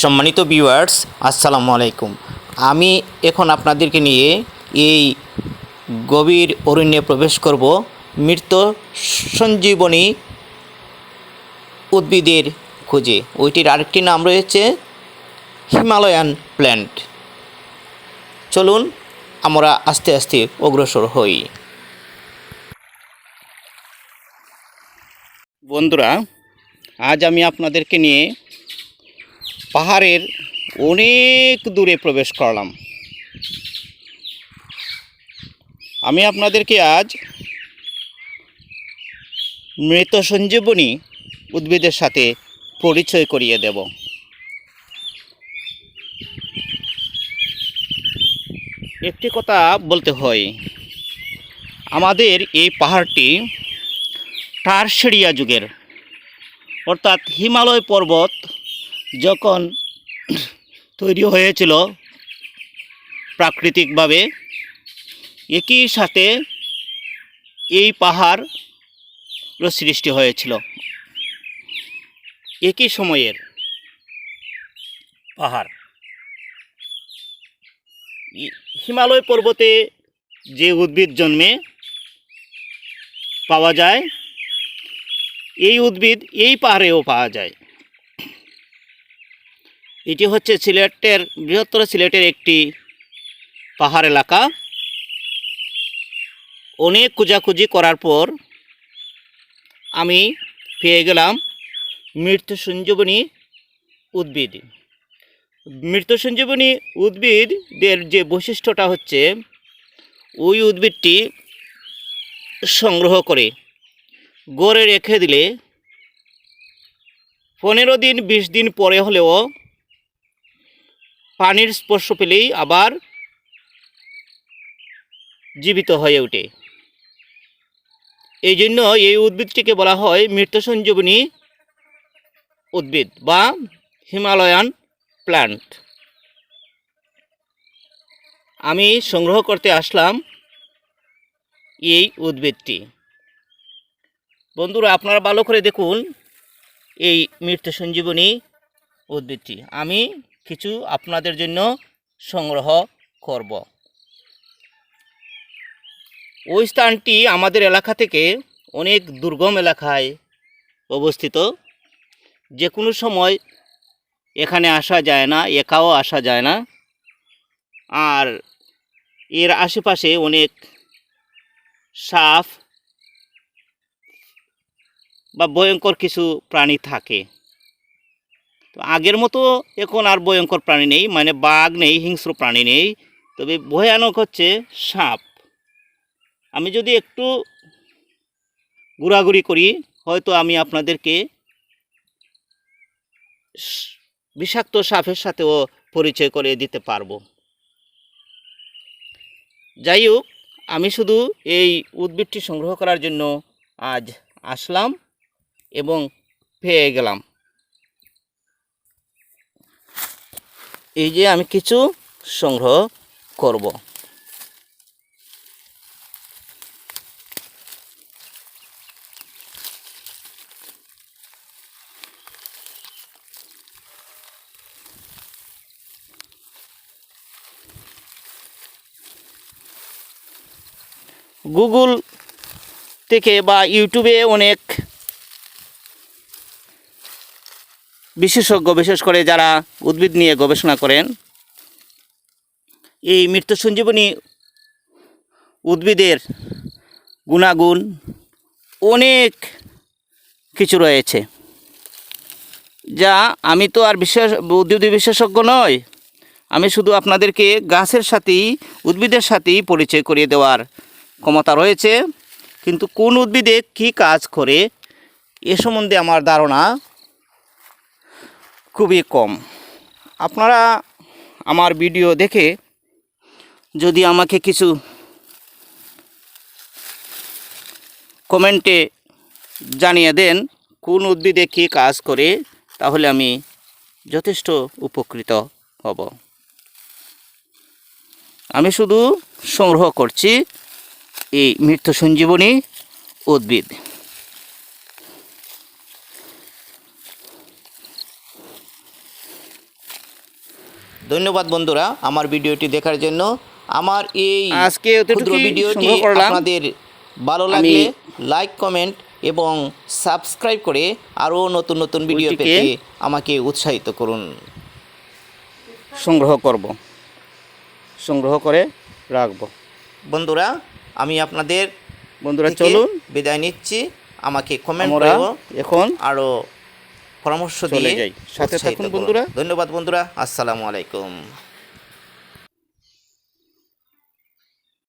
সম্মানিত ভিউয়ার্স আসসালামু আলাইকুম। আমি এখন আপনাদেরকে নিয়ে এই গভীর অরণ্যে প্রবেশ করব। মৃত সঞ্জীবনী উদ্ভিদের খোঁজে। ওইটির আরেকটি নাম রয়েছে হিমালয়ান প্ল্যান্ট। চলুন, আমরা আস্তে আস্তে অগ্রসর হই। বন্ধুরা, আজ আমি আপনাদেরকে নিয়ে পাহাড়ের অনেক দূরে প্রবেশ করলাম। আমি আপনাদেরকে আজ মৃত সঞ্জীবনী উদ্ভিদের সাথে পরিচয় করিয়ে দেব। একটি কথা বলতে হয়, আমাদের এই পাহাড়টি টারসেরিয়া যুগের, অর্থাৎ হিমালয় পর্বত যখন তৈরি হয়েছিল প্রাকৃতিকভাবে, একই সাথে এই পাহাড় সৃষ্টি হয়েছিল। একই সময়ের পাহাড়। হিমালয় পর্বতে যে উদ্ভিদ জন্মে পাওয়া যায়, এই উদ্ভিদ এই পাহাড়েও পাওয়া যায়। এটি হচ্ছে সিলেটের, বৃহত্তর সিলেটের একটি পাহাড় এলাকা। অনেক খোঁজাখুঁজি করার পর আমি পেয়ে গেলাম মৃত্যু সঞ্জীবনী উদ্ভিদ। মৃত্যু সঞ্জীবনী উদ্ভিদের যে বৈশিষ্ট্যটা হচ্ছে, ওই উদ্ভিদটি সংগ্রহ করে গড়ে রেখে দিলে পনেরো দিন, বিশ দিন পরে হলেও পানির স্পর্শ পেলেই আবার জীবিত হয়ে ওঠে। এই জন্য এই উদ্ভিদটিকে বলা হয় মৃত সঞ্জীবনী উদ্ভিদ বা হিমালয়ান প্ল্যান্ট। আমি সংগ্রহ করতে আসলাম এই উদ্ভিদটি। বন্ধুরা, আপনারা ভালো করে দেখুন এই মৃত সঞ্জীবনী উদ্ভিদটি। আমি কিছু আপনাদের জন্য সংগ্রহ করব। ওই স্থানটি আমাদের এলাকা থেকে অনেক দুর্গম এলাকায় অবস্থিত। যে কোনো সময় এখানে আসা যায় না, একাও আসা যায় না। আর এর আশেপাশে অনেক সাপ বা ভয়ঙ্কর কিছু প্রাণী থাকে। তো আগের মতো এখন আর ভয়ঙ্কর প্রাণী নেই মানে বাঘ নেই, হিংস্র প্রাণী নেই। তবে ভয়ানক হচ্ছে সাপ। আমি যদি একটু ঘোরাঘুরি করি, হয়তো আমি আপনাদেরকে বিষাক্ত সাপের সাথেও পরিচয় করে দিতে পারব। যাই হোক, আমি শুধু এই উদ্ভিদটি সংগ্রহ করার জন্য আজ আসলাম এবং পেয়ে গেলাম। এই যে আমি কিছু সংগ্রহ করব। গুগল থেকে বা ইউটিউবে অনেক বিশেষজ্ঞ, বিশেষ করে যারা উদ্ভিদ নিয়ে গবেষণা করেন, এই মৃত্যু সঞ্জীবনী উদ্ভিদের গুণাগুণ অনেক কিছু রয়েছে, যা আমি তো আর বিশ্বাস, উদ্ভিদ বিশেষজ্ঞ নয় আমি শুধু আপনাদেরকে গাছের সাথেই, উদ্ভিদের সাথেই পরিচয় করিয়ে দেওয়ার ক্ষমতা রয়েছে। কিন্তু কোন উদ্ভিদে কী কাজ করে, এ সম্বন্ধে আমার ধারণা খুবই কম। আপনারা আমার ভিডিও দেখে যদি আমাকে কিছু কমেন্টে জানিয়ে দেন কোন উদ্ভিদে কী কাজ করে, তাহলে আমি যথেষ্ট উপকৃত হব। আমি শুধু সংগ্রহ করছি এই মৃত্যু সঞ্জীবনী উদ্ভিদ। ধন্যবাদ বন্ধুরা আমার ভিডিওটি দেখার জন্য। আমার এই আজকে ক্ষুদ্র ভিডিওটি আপনাদের ভালো লাগলে লাইক কমেন্ট এবং সাবস্ক্রাইব করে আরও নতুন নতুন ভিডিও পেতে আমাকে উৎসাহিত করুন। সংগ্রহ করব। সংগ্রহ করে রাখব। বন্ধুরা আমি আপনাদের বন্ধুরা চলুন। বিদায় নিচ্ছি। আমাকে কমেন্ট করেও এখন আরও পরামর্শ দিয়ে যাই। সাথে থাকুন বন্ধুরা। ধন্যবাদ বন্ধুরা আসসালামু আলাইকুম